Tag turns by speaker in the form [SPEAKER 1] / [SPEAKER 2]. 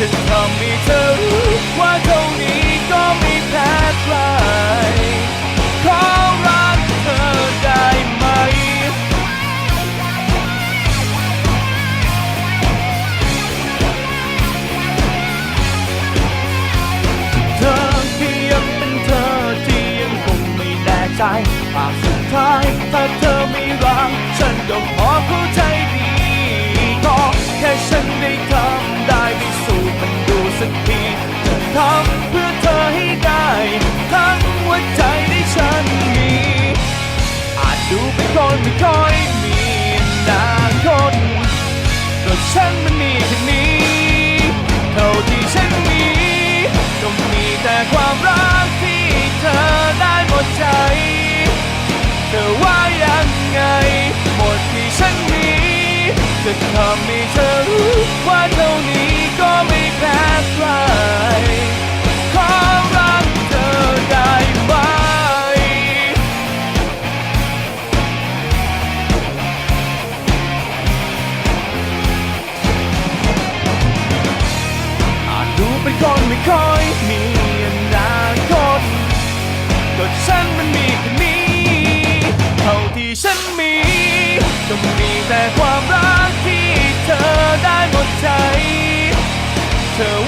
[SPEAKER 1] ฉันทำให้เธอรู้ว่าเท่านี้ก็ไม่แพ้ใครขอรักเธอได้ไหม เธอเพียงเป็นเธอที่ยังคงไม่แน่ใจอาจสุดท้ายถ้าเธอไม่รัก ไม่ค่อยมีนางคตก็ฉันมันมีแค่นี้ to